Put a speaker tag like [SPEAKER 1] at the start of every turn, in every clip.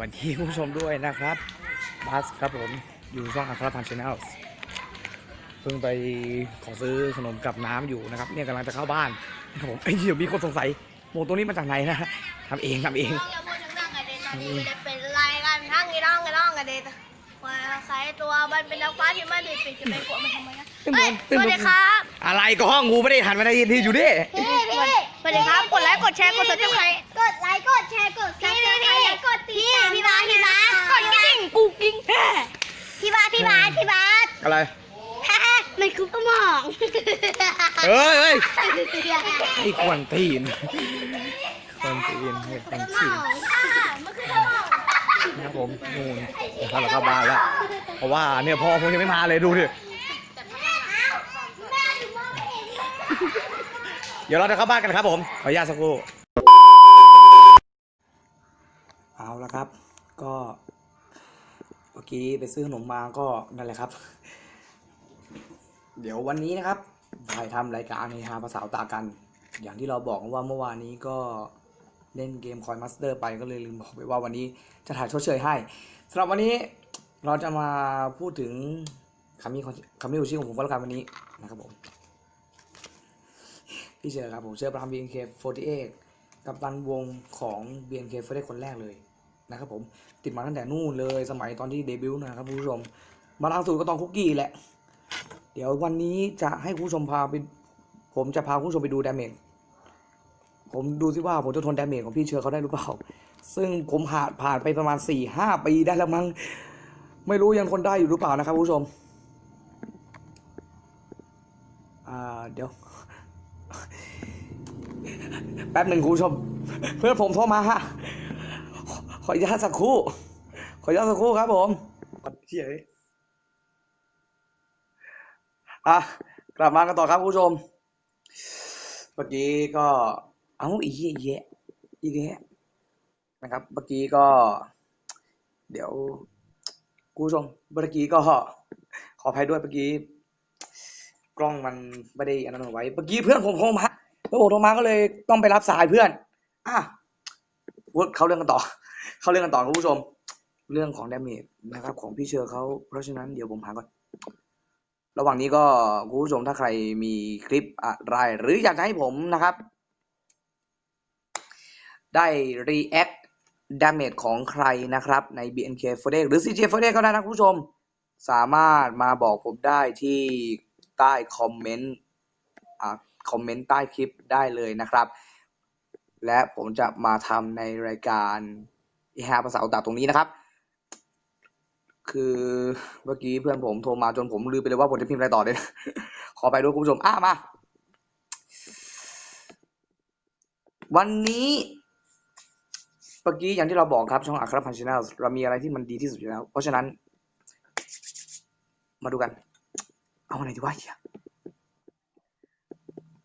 [SPEAKER 1] วัสดีคุณผู้ชมด้วยนะครับบัสครับผมอยู่ช่องอัครพันธ์ชาแนลเพิ่งไปขอซื้อขนมกับน้ำอยู่นะครับเนี่ยกำลังจะเข้าบ้านนะครับผมเอ้ยเดี๋ยวมีคนสงสัยโมตัวนี้มาจากไหนนะทำเองทำเอง
[SPEAKER 2] ต้องอย่าพูดดังๆกันเดตอนนี้ไม่ได้เป็นไรกันทั้งกี่ร้องกี่ร้องกันเดตว่าใส่ตัวมันเป็นนักฟ้าที่ไม่ได้ปิดจะไปกลัวมันทำไมนะเฮ้ยสวัสดีครับ
[SPEAKER 1] อะไรก็ห้องงูไม่ได้หันมาในที่อยู่ดิ
[SPEAKER 2] พี่พี่ส วัสดีครับ กดไลค์กดแชร์กดซับสไครต์กดไลค์กดแชร์กดซับสไครต์แล้วกดติดตามพี่บาสพี่บาสกดกระดิ่งกูกิ้งพี่บาสพี่บาสพี่บาส
[SPEAKER 1] อะไร
[SPEAKER 2] ฮ่าฮ่ามันคือสมอง
[SPEAKER 1] เอ้ยเอ้ยไอ้ควนตีนควนตีนไอ้ควน
[SPEAKER 2] ส
[SPEAKER 1] ตี
[SPEAKER 2] ม
[SPEAKER 1] น
[SPEAKER 2] องมันคือสมอง
[SPEAKER 1] นะครับผมนู่นเดี๋ยวพาเราเข้าบ้านแล้วเพราะว่าเนี่ยพ่อผมยังไม่มาเลยดูดิ เดี๋ยวเราจะเข้าบ้านกันครับผมขออนุญาตสักครู่เอาละครับ ก็เมื่อกี้ไปซื้อขนมมาก็นั่นแหละครับ เดี๋ยววันนี้นะครับถ่ายทำรายการในฮาภาษาตากัน อย่างที่เราบอกว่าเมื่อวานนี้ก็เล่นเกมคอยมาสเตอร์ไปก็เลยลืมบอกไปว่าวันนี้จะถ่ายชดเชยให้สำหรับวันนี้เราจะมาพูดถึงคำนี้คำนี้ชื่อของผมก็แล้วกันวันนี้นะครับผม พี่เชอร์ครับผมเชอร์ประธาน BNK48 กับตันวงของ BNK48 คนแรกเลยนะครับผมติดมาตั้งแต่นู่นเลยสมัยตอนที่เดบิวต์นะครับคุณผู้ชม มาล่าสุดก็ตอนคุกกี้แหละ เดี๋ยววันนี้จะให้คุณผู้ชมพาไป ผมจะพาคุณผู้ชมไปดูดาเมจผมดูซิว่าผมจะทนดาเมจของพี่เชอร์เขาได้หรือเปล่า ซึ่งผมผ่านผ่านไปประมาณ4ี่ห้าปีได้แล้วมั้งไม่รู้ยังทนได้อยู่หรือเปล่านะครับคุณผู้ชม อ่าเดี๋ยว แป๊บหนึ่งคุณผู้ชม เพื่อนผมโทรมาฮะขอขออนุญาตสักครู่ ขออนุญาตสักครู่ครับผมเฮ้ยอะกลับมากันต่อครับคุณผู้ชมเมื่อกี้ก็ เอาอีเยะอีแยะนะครับ เมื่อกี้ก็ เดี๋ยวคุณผู้ชมเมื่อกี้ก็ขออภัยด้วยเมื่อกี้ กล้องมันไม่ได้อันนั้นไว้ เมื่อกี้เพื่อนผมโทรมา เพื่อโทมาก็เลยต้องไปรับสายเพื่อนอะพูดเข้าเรื่องกันต่อ เข้าเรื่องกันต่อคุณผู้ชม เรื่องของดาเมจนะครับ ของพี่เชอร์เขาเพราะฉะนั้นเดี๋ยวผมหาก่อนระหว่างนี้ก็คุณผู้ชมถ้าใครมีคลิปอะไร หรืออยากจะให้ผมนะครับ ได้ react damage ของใครนะครับ ใน BNK48 หรือ CJ48 ก็ได้นะคุณผู้ชม สามารถมาบอกผมได้ที่ใต้คอมเมนต์อ่า คอมเมนต์ใต้คลิปได้เลยนะครับ และผมจะมาทำในรายการอีฮาภาษาอุตาตรงนี้นะครับ คือเมื่อกี้เพื่อนผมโทรมาจนผมลืมไปเลยว่าผมจะพิมพ์อะไรต่อเลย ขอไปด้วยคุณผู้ชมอะมา วันนี้เมื่อกี้อย่างที่เราบอกครับช่องอัครพันธ์ชาแนลเรามีอะไรที่มันดีที่สุดอยู่แล้ว เพราะฉะนั้น มาดูกัน เอาอันไหนดีวะเฮีย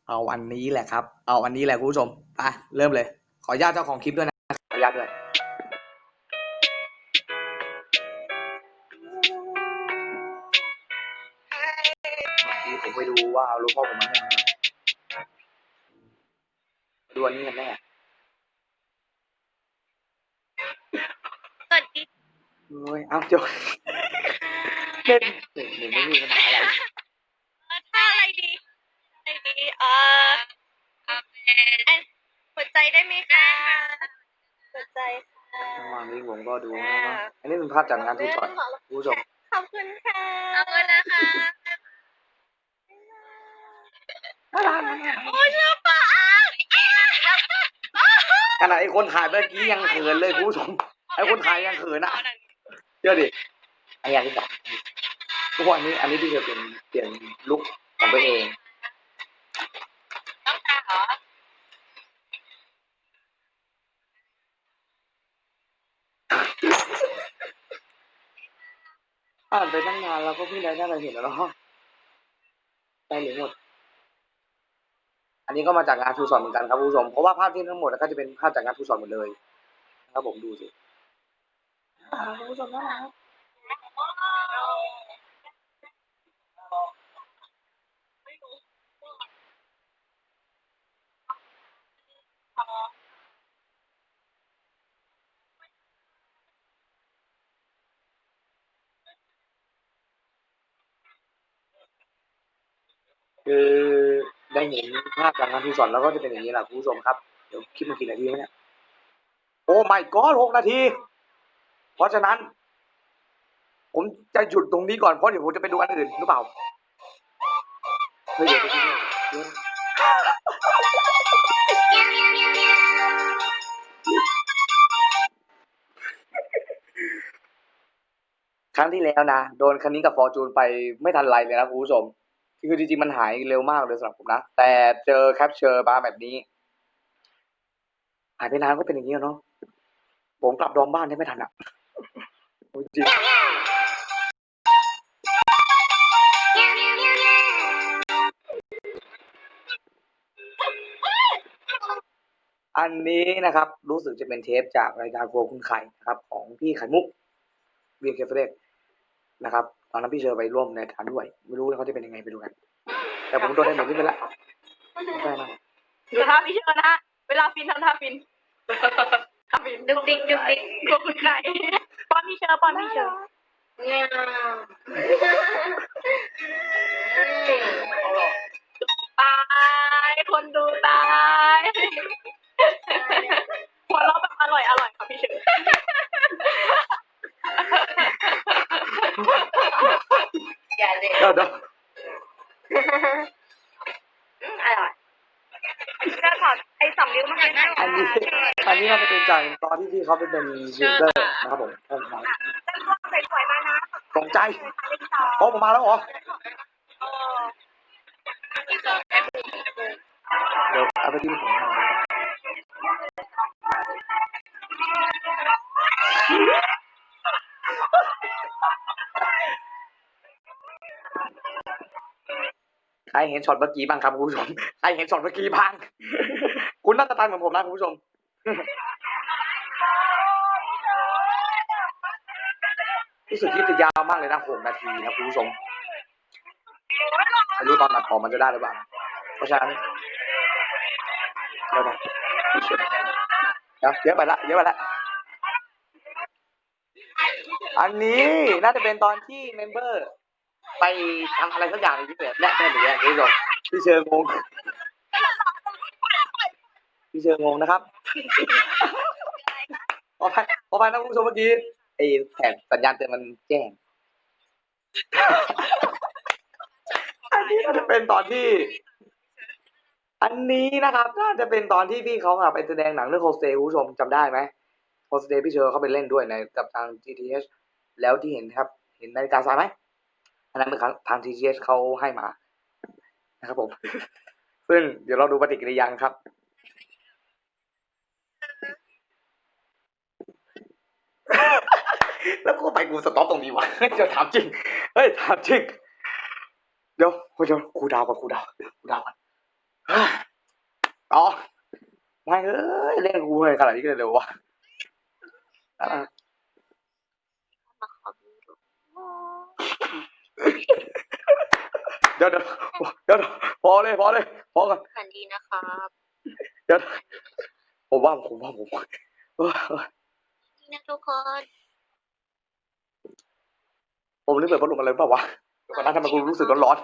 [SPEAKER 1] เอาอันนี้แหละครับ เอาอันนี้แหละคุณผู้ชมไปเริ่มเลย ขออนุญาตเจ้าของคลิปด้วยนะขออนุญาตด้วยเมื่อกี้ผมไปดูว่าเอารูปพ่อผมมาให้มาดูอันนี้กันแน่
[SPEAKER 2] สวัสดี
[SPEAKER 1] เฮ้ยเอาจบเล่นเล่นเล่นไม่มีปัญหาอะไร
[SPEAKER 2] ถ้าอะไรดีอะไรดีเอ่อหัวใจได้ไหมคะหัวใจค่ะ
[SPEAKER 1] ระหว่างนี้ผมก็ดูนะครับอันนี้เป็นภาพจากงานทูตอดคุณผู้ชม
[SPEAKER 2] ขอบคุณค่ะขอบคุณนะคะโอ้ยเชื่อปะ
[SPEAKER 1] ขนาดไอ้คนถ่ายเมื่อกี้ยังเขินเลยคุณผู้ชมไอ้คนถ่ายยังเขินอะเชื่อดิไอ้อย่างที่สองทุกวันนี้อันนี้พี่จะเปลี่ยนเปลี่ยนลุคของตัวเอง
[SPEAKER 2] ต้องตาเหรอ
[SPEAKER 1] อ่านไปตั้งนาก็เพิ่งได้ได้ไรเห็นแล้วเนาะได้เหลือหมด อันนี้ก็มาจากงานทูสอนเหมือนกันครับคุณผู้ชม เพราะว่าภาพที่ทั้งหมดก็จะเป็นภาพจากงานทูสอนหมดเลยนะครับผมดูสิอ่าคุณผู้ชมน่ารัก คือได้เห็นภาพการทำทีสอนแล้วก็จะเป็นอย่างนี้แหละคุณผู้ชมครับ เดี๋ยวคลิปมันกี่นาทีวะเนี่ยโอ้ไม่ก็หกนาที เพราะฉะนั้น ผมจะหยุดตรงนี้ก่อนเพราะเดี๋ยวผมจะไปดูอันอื่นหรือเปล่าเฮ้ยเดี๋ยวไปดูครั้งที่แล้วนะ โดนคันนี้กับฟอร์จูนไปไม่ทันไรเลยนะคุณผู้ชม คือจริงๆมันหายเร็วมากเลยสำหรับผมนะ แต่เจอแคปเจอร์มาร์แบบนี้หายไปนานก็เป็นอย่างนี้เนาะผมกลับดอมบ้านได้ไม่ทันอะจริงอันนี้นะครับ รู้สึกจะเป็นเทปจากรายการโฟคุณไข่นะครับ ของพี่ไข่มุกเวียนเคฟเฟ นะครับตอนนั้นพี่เชอไปร่วมในการด้วย ไม่รู้ว่าเขาจะเป็นยังไงไปดูกัน แต่ผมโดนได้หมดที่ไปละไม่นะ
[SPEAKER 3] ดูท่าพี่เชิญนะฮะเวลาฟินทำท่าฟินท่าฟิน
[SPEAKER 2] ดุกดิกดุกดิก
[SPEAKER 3] กลัวคุณไก่ป้อนพี่เชิญป้อนพี่เชิญ
[SPEAKER 2] เงี้ อย่าเลย
[SPEAKER 1] เดี๋ยวเดี๋ยว
[SPEAKER 2] อร่อย
[SPEAKER 3] จะถอดไอ้สำลิ้วมาให้หน่อย
[SPEAKER 1] อันนี้อันนี้น่าจะเป็นจากตอนที่พี่เขาไปเป็นยูเซอร์นะครับผมผมขอ
[SPEAKER 3] จะร่วงสวยๆมานะ
[SPEAKER 1] ตกใจโอ้ผมมาแล้วเหรอ
[SPEAKER 3] เออ
[SPEAKER 1] เดี๋ยวเอาไปที่ผม ใครเห็นช็อตเมื่อกี้บ้างครับคุณผู้ชมใครเห็นช็อตเมื่อกี้บ้าง คุณน่าจะตันเหมือนผมนะคุณผู้ชมรู้สึกที่จะยาวมากเลยนะหกนาทีนะคุณผู้ชมไม่รู้ตอนตัดต่อมันจะได้หรือเปล่าเพราะฉะนั้นเดี๋ยวนะเดี๋ยวเยอะไปละเยอะไปละอันนี้น่าจะเป็นตอนที่เมมเบอร์ ไปทำอะไรสักอย่างในพิเศษและแน่หรืออย่างนี้ก่อนพี่เชิงงงพี่เชิงงงนะครับขออภัยขออภัยนะคุณผู้ชมเมื่อกี้ไอ้แถบสัญญาณเตือนมันแจ้งอันนี้น่าจะเป็นตอนที่ อันนี้นะครับน่าจะเป็นตอนที่พี่เขาไปแสดงหนังเรื่องโฮสเตย์คุณผู้ชมจำได้ไหมโฮสเตย์พี่เชอร์เขาไปเล่นด้วยในกับทาง GTH แล้วที่เห็นครับ เห็นนาฬิกาทรายไหม อันนั้นเป็นทางทาง GTH เขาให้มานะครับผม ซึ่งเดี๋ยวเราดูปฏิกิริยากันครับ แล้วกูไปกูสต็อปตรงนี้วะเดี๋ยวถามจริง เฮ้ยถามจริง เดี๋ยวเดี๋ยวครูดาวก่อนคูดาวคูดาวก่อนอ๋อไม่เอ้ยเล่นกูเลยขนาดนี้เลยเหรอวะอะเดี๋ยวเดี๋ยวเดี๋ยวพอเลยพอเลยพอกัน
[SPEAKER 2] สวัสดีนะครับ
[SPEAKER 1] เดี๋ยวผมว่าผมว่าผมเออ
[SPEAKER 2] นี่นะทุกคน
[SPEAKER 1] ผมลืมเปิดพัดลมอะไรหรือเปล่าวะเดี๋ยวก่อนนะทำไมกูรู้สึกร้อน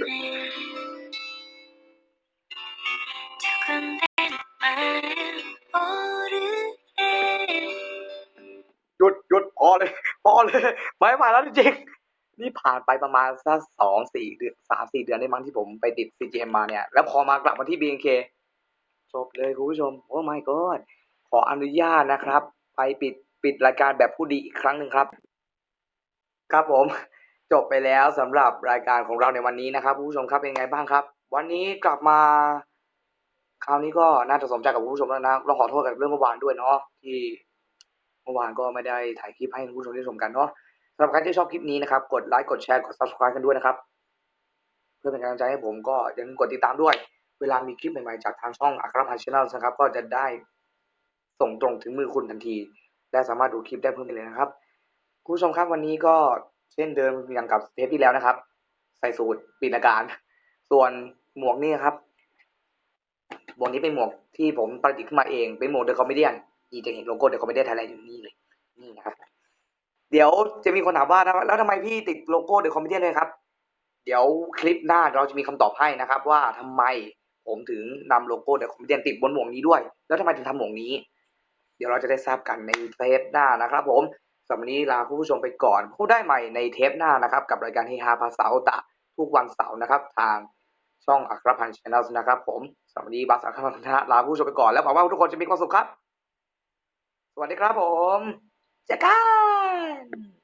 [SPEAKER 2] 꿈
[SPEAKER 1] เลยพอเลยไม่ไหวแล้วจริงๆนี่ผ่านไปประมาณสักสองสี่เดือนสามสี่เดือนได้มั้งที่ผมไปติด CGM มาเนี่ย แล้วพอมากลับมาที่ BNK จบเลยคุณผู้ชม โอ้ my god ขออนุญาตนะครับ ไปปิดปิดรายการแบบผู้ดีอีกครั้งหนึ่งครับ ครับผม จบไปแล้วสำหรับรายการของเราในวันนี้นะครับคุณผู้ชมครับเป็นไงบ้างครับ วันนี้กลับมา คราวนี้ก็น่าจะสมใจกับคุณผู้ชมแล้วนะเราขอโทษกับเรื่องเมื่อวานด้วยเนาะที่ เมื่อวานก็ไม่ได้ถ่ายคลิปให้คุณผู้ชมได้ชมกันเนาะสำหรับใครที่ชอบคลิปนี้นะครับกดไลค์กดแชร์กด subscribe กันด้วยนะครับ เพื่อเป็นกำลังใจให้ผมก็อย่าลืมกดติดตามด้วย เวลามีคลิปใหม่ๆจากทางช่องอัครพันธ์ชาแนลนะครับ ก็จะได้ส่งตรงถึงมือคุณทันที และสามารถดูคลิปได้เพิ่มไปเลยนะครับคุณผู้ชมครับวันนี้ก็เช่นเดิมอย่างกับเทปที่แล้วนะครับ ใส่สูตรปิดอาการ ส่วนหมวกนี่ครับหมวกนี้เป็นหมวกที่ผมประดิษฐ์ขึ้นมาเองเป็นหมวกเดอะคอมเมดี้ นี่จะเห็นโลโก้เดอะคอมเมดี้ไทยแลนด์อยู่นี่เลยนี่นะครับ เดี๋ยวจะมีคนถามว่าแล้วทำไมพี่ติดโลโก้เดอะคอมเมดี้เลยครับ เดี๋ยวคลิปหน้าเราจะมีคำตอบให้นะครับ ว่าทำไมผมถึงนำโลโก้เดอะคอมเมดี้ติดบนหมวกนี้ด้วย แล้วทำไมถึงทำหมวกนี้ เดี๋ยวเราจะได้ทราบกันในเทปหน้านะครับ ผมสำหรับวันนี้ลาคุณผู้ชมไปก่อนพูดได้ใหม่ในเทปหน้านะครับ กับรายการเฮฮาภาษาโอตะทุกวันเสาร์นะครับ ทางช่องอัครพันธ์ชาแนลนะครับ ผมสำหรับวันนี้บัสอัครพันธ์ลาคุณผู้ชมไปก่อนแล้วหวังว่าทุกคนจะมีความสุขครับ สวัสดีครับผมเจอกัน